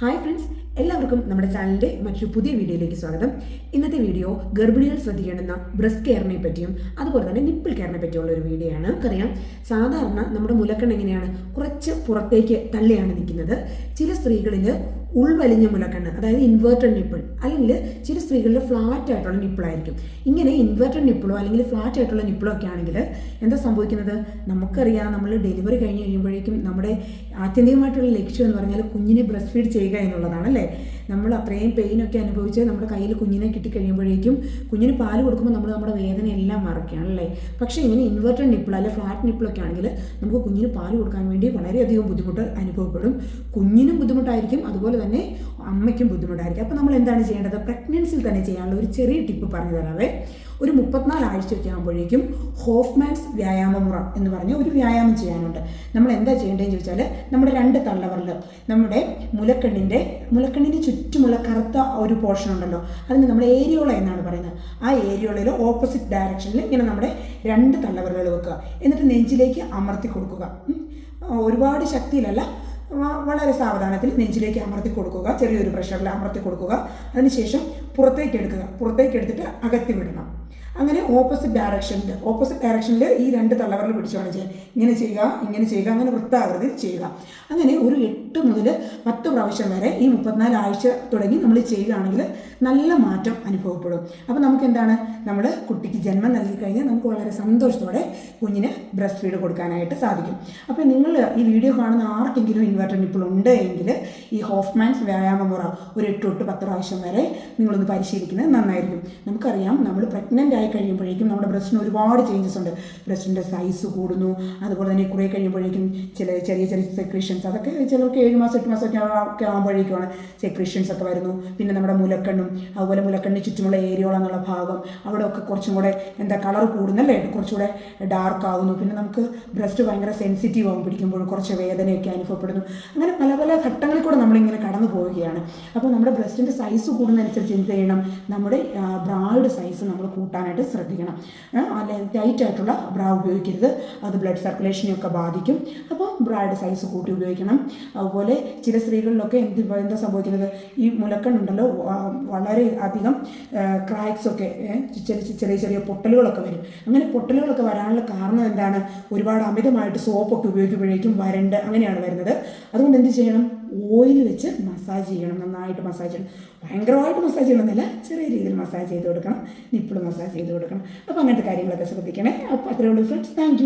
Hi friends എല്ലാവർക്കും നമ്മുടെ ചാനലിന്റെ മറ്റൊരു പുതിയ വീഡിയോയിലേക്ക് സ്വാഗതം. ഇന്നത്തെ വീഡിയോ ഗർഭിണികൾ ശ്രദ്ധിക്കേണ്ടുന്ന ബ്രസ്റ്റ് കെയറിനെ പറ്റിയും അതുപോലെ തന്നെ നിപ്പിൾ കെയറിനെ പറ്റിയുള്ള ഒരു വീഡിയോ ആണ്. നമുക്കറിയാം സാധാരണ നമ്മുടെ മുലക്കണ്ണ് എങ്ങനെയാണ് കുറച്ച് പുറത്തേക്ക് തള്ളിയാണ് നിൽക്കുന്നത്. ചില സ്ത്രീകളിൽ ഉൾവലിഞ്ഞ മുലക്കണ്ണ് അതായത് ഇൻവേർട്ടഡ് നിപ്പിൾ അല്ലെങ്കിൽ ചില സ്ത്രീകളുടെ ഫ്ലാറ്റ് ആയിട്ടുള്ള നിപ്പിളായിരിക്കും ഇങ്ങനെ ഇൻവേർട്ടഡ് നിപ്പിളോ അല്ലെങ്കിൽ ഫ്ലാറ്റ് ആയിട്ടുള്ള നിപ്പിളോ ഒക്കെ ആണെങ്കിൽ എന്താ സംഭവിക്കുന്നത്? നമുക്കറിയാം നമ്മൾ ഡെലിവറി കഴിഞ്ഞ് കഴിയുമ്പോഴേക്കും നമ്മുടെ ആത്യന്തികമായിട്ടുള്ള ലക്ഷ്യം എന്ന് പറഞ്ഞാൽ കുഞ്ഞിനെ ബ്രസ്റ്റ് ഫീഡ് ചെയ്യുക എന്നുള്ളതാണ് അല്ലേ? നമ്മൾ അത്രയും പെയിനൊക്കെ അനുഭവിച്ച് നമ്മുടെ കയ്യിൽ കുഞ്ഞിനെ കിട്ടിക്കഴിയുമ്പോഴേക്കും കുഞ്ഞിന് പാൽ കൊടുക്കുമ്പോൾ നമ്മൾ നമ്മുടെ വേദന എല്ലാം മറക്കുകയാണ് അല്ലേ? പക്ഷേ ഇങ്ങനെ ഇൻവെർട്ടഡ് നിപ്പിൾ അല്ലെങ്കിൽ ഫ്ലാറ്റ് നിപ്പിളൊക്കെ ആണെങ്കിൽ നമുക്ക് കുഞ്ഞിന് പാൽ കൊടുക്കാൻ വേണ്ടി വളരെയധികം ബുദ്ധിമുട്ട് അനുഭവപ്പെടും. കുഞ്ഞിനും ബുദ്ധിമുട്ടായിരിക്കും അതുപോലെ തന്നെ അമ്മയ്ക്കും ബുദ്ധിമുട്ടായിരിക്കും. അപ്പോൾ നമ്മൾ എന്താണ് ചെയ്യേണ്ടത്? പ്രഗ്നൻസിൽ തന്നെ ചെയ്യാനുള്ള ഒരു ചെറിയ ടിപ്പ് പറഞ്ഞു തരാവേ. ഒരു മുപ്പത്തിനാല് ആഴ്ചയൊക്കെ ആകുമ്പോഴേക്കും ഹോഫ്മാൻസ് വ്യായാമമുറ എന്ന് പറഞ്ഞ ഒരു വ്യായാമം ചെയ്യാനുണ്ട്. നമ്മൾ എന്താ ചെയ്യേണ്ടതെന്ന് ചോദിച്ചാൽ നമ്മുടെ രണ്ട് തള്ളവറിൽ നമ്മുടെ മുലക്കണ്ണിന്റെ മുലക്കണ്ണിന് ചുറ്റുമുള്ള കറുത്ത ഒരു പോർഷൻ ഉണ്ടല്ലോ. അതിന് നമ്മൾ ഏരിയോള എന്നാണ് പറയുന്നത്. ആ ഏരിയോളയിൽ ഓപ്പോസിറ്റ് ഡയറക്ഷനിൽ ഇങ്ങനെ നമ്മുടെ രണ്ട് തള്ളവറുകൾ വെക്കുക. എന്നിട്ട് നെഞ്ചിലേക്ക് അമർത്തി കൊടുക്കുക. ഒരുപാട് ശക്തിയിലല്ല വളരെ സാവധാനത്തിൽ നെഞ്ചിലേക്ക് അമർത്തി കൊടുക്കുക. ചെറിയൊരു പ്രഷറിൽ അമർത്തി കൊടുക്കുക. അതിനുശേഷം പുറത്തേക്ക് എടുക്കുക. പുറത്തേക്ക് എടുത്തിട്ട് അകത്തി വിടണം. അങ്ങനെ ഓപ്പോസിറ്റ് ഡയറക്ഷനിൽ ഓപ്പോസിറ്റ് ഡയറക്ഷനിൽ ഈ രണ്ട് തള്ളവറിൽ പിടിച്ചാണ് ചെയ്യുക ഇങ്ങനെ ചെയ്യുക ഇങ്ങനെ ചെയ്യുക അങ്ങനെ വൃത്താകൃതിയിൽ ചെയ്യുക. അങ്ങനെ ഒരു എട്ട് മുതൽ പത്ത് പ്രാവശ്യം വരെ ഈ മുപ്പത്തിനാല് ആഴ്ച തുടങ്ങി നമ്മൾ ചെയ്യുകയാണെങ്കിൽ നല്ല മാറ്റം അനുഭവപ്പെടും. അപ്പോൾ നമുക്ക് എന്താണ് നമ്മൾ കുട്ടിക്ക് ജന്മം നൽകി കഴിഞ്ഞാൽ നമുക്ക് വളരെ സന്തോഷത്തോടെ കുഞ്ഞിന് ബ്രസ്റ്റ് ഫീഡ് കൊടുക്കാനായിട്ട് സാധിക്കും. അപ്പോൾ നിങ്ങൾ ഈ വീഡിയോ കാണുന്ന ആർക്കെങ്കിലും ഇൻവെർട്ടർ നിപ്പിൾ ഉണ്ട് എങ്കിൽ ഈ ഹോഫ്മാൻസ് വ്യായാമ മുറ ഒരു എട്ട് തൊട്ട് പത്ത് പ്രാവശ്യം വരെ നിങ്ങളൊന്ന് പരിശീലിക്കുന്നത് നന്നായിരിക്കും. നമുക്കറിയാം നമ്മൾ പ്രഗ്നന്റ് ആയി കഴിയുമ്പോഴേക്കും നമ്മുടെ ബ്രസ്റ്റിന് ഒരുപാട് ചേഞ്ചസ് ഉണ്ട്. ബ്രസ്റ്റിന്റെ സൈസ് കൂടുന്നു. അതുപോലെ തന്നെ കുറേ കഴിയുമ്പോഴേക്കും ചില ചെറിയ ചെറിയ സെക്രീഷൻസ് അതൊക്കെ ചിലർക്ക് ഏഴ് മാസം എട്ട് മാസം ഒക്കെ ആകുമ്പോഴേക്കുമാണ് സെക്രീഷൻസ് ഒക്കെ വരുന്നു. പിന്നെ നമ്മുടെ മുലക്കണ്ണും അതുപോലെ മുലക്കണ്ണിന് ചുറ്റുമുള്ള ഏരിയോള എന്നുള്ള ഭാഗം അവിടെയൊക്കെ കുറച്ചും കൂടെ എന്താ കളർ കൂടുന്നല്ലേ കുറച്ചുകൂടെ ഡാർക്ക് ആകുന്നു പിന്നെ നമുക്ക് ബ്രസ്റ്റ് ഭയങ്കര സെൻസിറ്റീവ് ആകും പിടിക്കുമ്പോൾ കുറച്ച് വേദനയൊക്കെ അനുഭവപ്പെടുന്നു. അങ്ങനെ പല പല ഘട്ടങ്ങളിൽ കൂടെ നമ്മളിങ്ങനെ കടന്നു പോവുകയാണ്. അപ്പോൾ നമ്മുടെ ബ്രസ്റ്റിന്റെ സൈസ് കൂടുന്നതനുസരിച്ച് എന്ത് ചെയ്യണം? നമ്മുടെ ബ്രായുടെ സൈസ് നമ്മൾ കൂട്ടാനായിട്ട് ശ്രദ്ധിക്കണം. അല്ലെ ടൈറ്റ് ആയിട്ടുള്ള ബ്രാ ഉപയോഗിക്കരുത്. അത് ബ്ലഡ് സർക്കുലേഷനെയൊക്കെ ബാധിക്കും. അപ്പോൾ ബ്രായുടെ സൈസ് കൂട്ടി ഉപയോഗിക്കണം. അതുപോലെ ചില സ്ത്രീകളിലൊക്കെ എന്ത് എന്താ സംഭവിക്കുന്നത്? ഈ മുലക്കണ്ണുണ്ടല്ലോ വളരെ അധികം ക്രാക്സ് ഒക്കെ ചെറിയ ചെറിയ ചെറിയ പൊട്ടലുകളൊക്കെ വരും. അങ്ങനെ പൊട്ടലുകളൊക്കെ വരാനുള്ള കാരണം എന്താണ്? ഒരുപാട് അമിതമായിട്ട് സോപ്പൊക്കെ ഉപയോഗിക്കുമ്പോഴേക്കും വരണ്ട് അങ്ങനെയാണ് വരുന്നത്. അതുകൊണ്ട് എന്ത് ചെയ്യണം? ഓയിൽ വെച്ച് മസാജ് ചെയ്യണം നന്നായിട്ട് മസാജ് ചെയ്യണം. ഭയങ്കരമായിട്ട് മസാജ് ചെയ്യണമെന്നില്ല ചെറിയ രീതിയിൽ മസാജ് ചെയ്ത് കൊടുക്കണം നിപ്പിൾ മസാജ് ചെയ്ത് കൊടുക്കണം. അപ്പോൾ അങ്ങനത്തെ കാര്യങ്ങളൊക്കെ ശ്രദ്ധിക്കണേ. അപ്പോൾ അത്രയേ ഉള്ളൂ ഫ്രണ്ട്സ് താങ്ക്